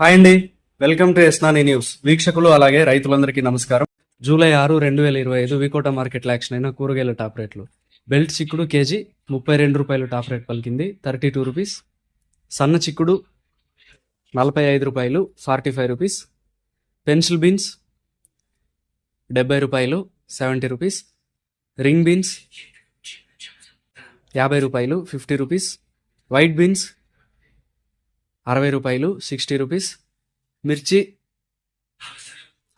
Hi అండి. Welcome to ఎస్నాని news. వీక్షకులు అలాగే రైతులందరికీ నమస్కారం. జూలై ఆరు రెండు వేల ఇరవై ఐదు వికోట మార్కెట్ యాక్షన్ అయిన కూరగాయల టాప్ రేట్లు. బెల్ట్ చిక్కుడు కేజీ ముప్పై రెండు రూపాయలు టాప్ రేట్ పలికింది. Thirty two rupees. సన్న చిక్కుడు నలభై ఐదు రూపాయలు forty five rupees. Pencil beans డెబ్బై రూపాయలు సెవెంటీ రూపీస్. రింగ్ బీన్స్ యాభై రూపాయలు ఫిఫ్టీ రూపీస్. వైట్ బీన్స్ అరవై రూపాయలు సిక్స్టీ రూపీస్. మిర్చి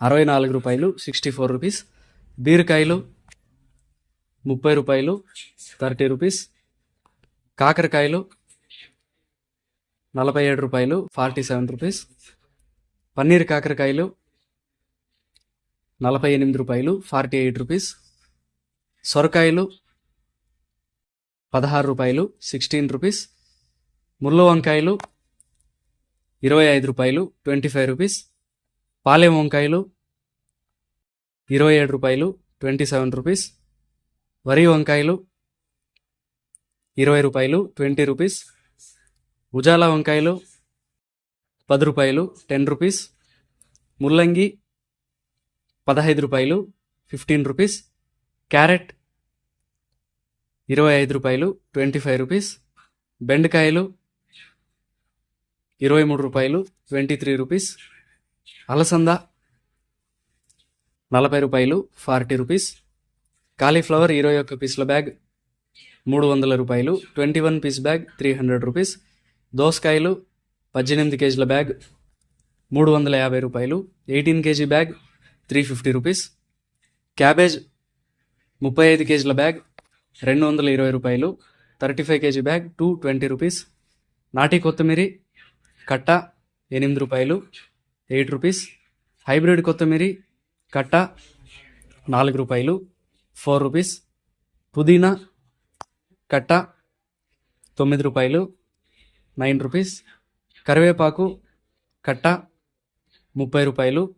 అరవై నాలుగు రూపాయలు సిక్స్టీ ఫోర్ రూపీస్. బీరకాయలు ముప్పై రూపాయలు థర్టీ రూపీస్. కాకరకాయలు నలభై ఏడు రూపాయలు ఫార్టీ సెవెన్ రూపీస్. పన్నీర్ కాకరకాయలు నలభై ఎనిమిది రూపాయలు ఫార్టీ ఎయిట్ రూపీస్. సొరకాయలు పదహారు రూపాయలు సిక్స్టీన్ రూపీస్. ముళ్ళ వంకాయలు ఇరవై ఐదు రూపాయలు ట్వంటీ ఫైవ్ రూపీస్. పాలెం వంకాయలు ఇరవై ఏడు రూపాయలు ట్వంటీ సెవెన్ రూపీస్. వరి వంకాయలు ఇరవై రూపాయలు ట్వంటీ రూపీస్. ఉజాల వంకాయలు పది రూపాయలు టెన్ రూపీస్. ముల్లంగి పదహైదు రూపాయలు ఫిఫ్టీన్ రూపీస్. క్యారెట్ ఇరవై ఐదు రూపాయలు ట్వంటీ ఫైవ్ రూపీస్. బెండకాయలు ఇరవై మూడు రూపాయలు ట్వంటీ త్రీ రూపీస్ అలసంద నలభై రూపాయలు ఫార్టీ రూపీస్ కాలీఫ్లవర్ ఇరవై ఒక్క పీసుల బ్యాగ్ మూడు వందల రూపాయలు twenty one piece bag three hundred rupees దోసకాయలు పద్దెనిమిది కేజీల బ్యాగ్ మూడు వందల యాభై రూపాయలు eighteen KG bag three fifty rupees cabbage ముప్పై ఐదు కేజీల బ్యాగ్ రెండు వందల ఇరవై రూపాయలు thirty five KG bag two twenty rupees నాటి కొత్తిమీరి కట్ట ఎనిమిది రూపాయలు ఎయిట్ రూపీస్. హైబ్రిడ్ కొత్తిమీరి కట్ట నాలుగు రూపాయలు ఫోర్ రూపీస్. పుదీనా కట్ట తొమ్మిది రూపాయలు నైన్ రూపీస్. కరివేపాకు కట్ట ముప్పై రూపాయలు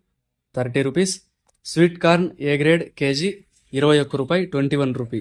thirty rupees. Sweet corn A grade KG ఇరవై ఒక్క రూపాయి ట్వంటీ వన్ రూపీ.